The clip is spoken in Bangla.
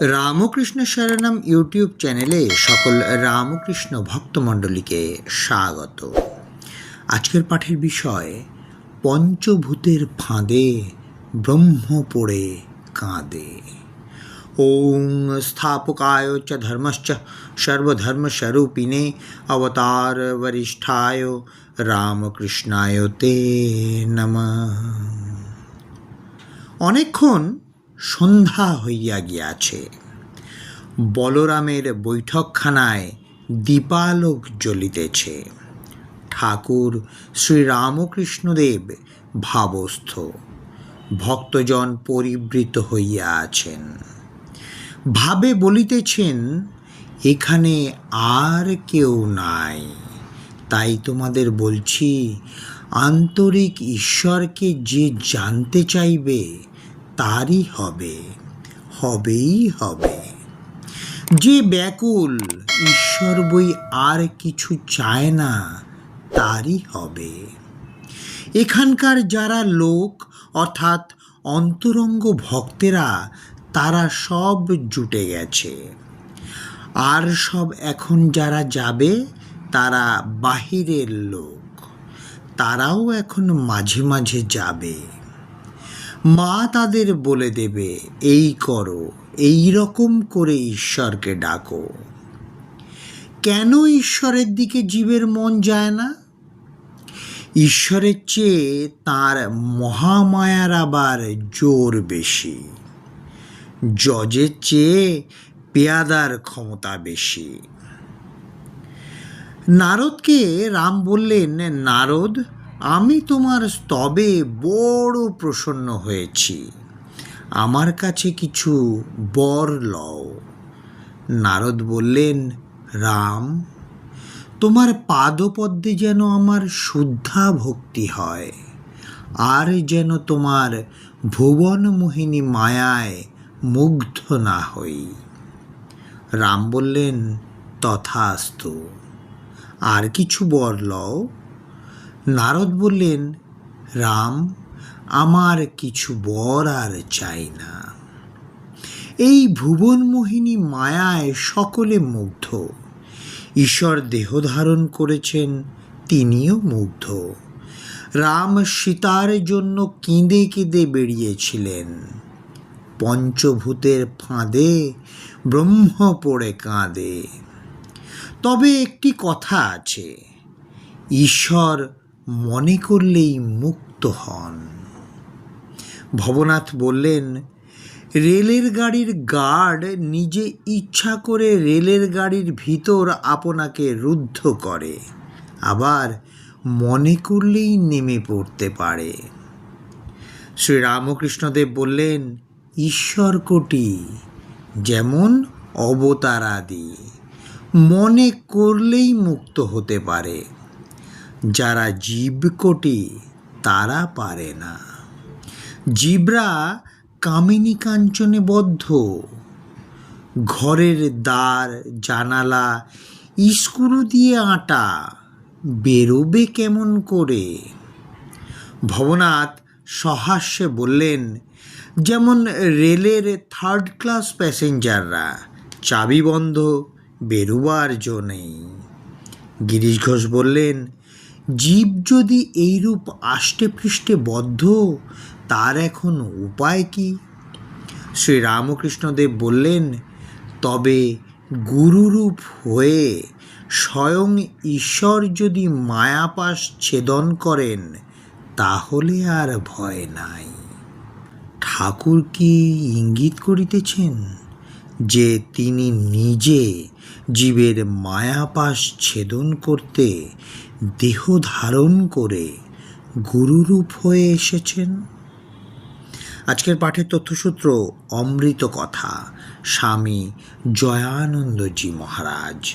রামকৃষ্ণ শরণম ইউটিউব চ্যানেলে সকল রামকৃষ্ণ ভক্তমণ্ডলীকে স্বাগত। আজকের পাঠের বিষয়, পঞ্চভূতের ফাঁদে ব্রহ্ম পড়ে কাঁদে। ওং স্থাপকায় চ ধর্মশ্চ সর্বধর্মস্বরূপিণে অবতার বরিষ্ঠায় রামকৃষ্ণায় তে নমঃ। অনেকক্ষণ সন্ধ্যা হইয়া গিয়াছে। বলরামের বৈঠকখানায় দীপালোক জ্বলিতেছে। ঠাকুর শ্রীরামকৃষ্ণদেব ভাবস্থ। ভক্তজন পরিবৃত হইয়া আছেন। ভাবে বলিতেছেন, এখানে আর কেউ নাই। তাই তোমাদের বলছি, আন্তরিক ঈশ্বরকে যে জানতে চাইবে তারই হবে, হবেই হবে। যে ব্যাকুল, ঈশ্বর বই আর কিছু চায় না, তারই হবে। এখানকার যারা লোক, অর্থাৎ অন্তরঙ্গ ভক্তেরা, তারা সব জুটে গেছে। আর সব এখন যারা যাবে, তারা বাহিরের লোক। তারাও এখন মাঝে মাঝে যাবে। মা তাদের বলে দেবে, এই করো, এই রকম করে ঈশ্বরকে ডাকো। কেন ঈশ্বরের দিকে জীবের মন যায় না? ঈশ্বরের চেয়ে তার মহামায়ার আবার জোর বেশি। জজের চেয়ে পেয়াদার ক্ষমতা বেশি। নারদকে রাম বললেন, নারদ আমি তোমার স্তবে বড় প্রসন্ন হয়েছি। আমার কাছে কিছু বর লও। নারদ বললেন, রাম, তোমার পাদপদ্মে যেন আমার শুদ্ধা ভক্তি হয়, আর যেন তোমার ভুবন মোহিনী মায়ায় মুগ্ধ না হই। রাম বললেন, তথাস্তু, আর কিছু বর লও। নারদ বললেন, রাম, আমার কিছু বর আর চাই না। এই ভুবনমোহিনী মায়ায় সকলে মুগ্ধ। ঈশ্বর দেহ ধারণ করেছেন, তিনিও মুগ্ধ। রাম সীতার জন্য কেঁদে কেঁদে বেরিয়েছিলেন। পঞ্চভূতের ফাঁদে ব্রহ্ম পড়ে কাঁদে। তবে একটি কথা আছে, ঈশ্বর মনে করলেই মুক্ত হন। ভবনাথ বললেন, রেলের গাড়ির গার্ড নিজে ইচ্ছা করে রেলের গাড়ির ভিতর আপনাকে রুদ্ধ করে। আবার মনে করলেই নেমে পড়তে পারে। শ্রীরামকৃষ্ণদেব বললেন, ঈশ্বর কোটি, যেমন অবতারাদি, মনে করলেই মুক্ত হতে পারে। যারা জীবকোটি তারা পারে না। জীবরা কামিনী কাঞ্চনে বদ্ধ। ঘরের দ্বার, জানালা স্ক্রু দিয়ে আটা, বেরোবে কেমন করে? ভবনাথ সহাস্যে বললেন, যেমন রেলের থার্ড ক্লাস প্যাসেঞ্জাররা চাবি বন্ধ, বেরোবার জো নেই। গিরিশ ঘোষ বললেন জীব যদি এইরূপ আষ্টে পৃষ্ঠে বদ্ধ, তার এখন উপায় কি? শ্রীরামকৃষ্ণদেব বললেন, তবে গুরুরূপ হয়ে স্বয়ং ঈশ্বর যদি মায়াপাশ ছেদন করেন, তাহলে আর ভয় নাই। ঠাকুর কি ইঙ্গিত করিতেছেন? যে তিনি নিজে জীবের মায়াপাশ ছেদন করতে, দেহ ধারণ করে গুরুরূপ হয়ে এসেছেন। আজকের পাঠের তথ্যসূত্র, অমৃত কথা, স্বামী জয়ানন্দজি মহারাজ।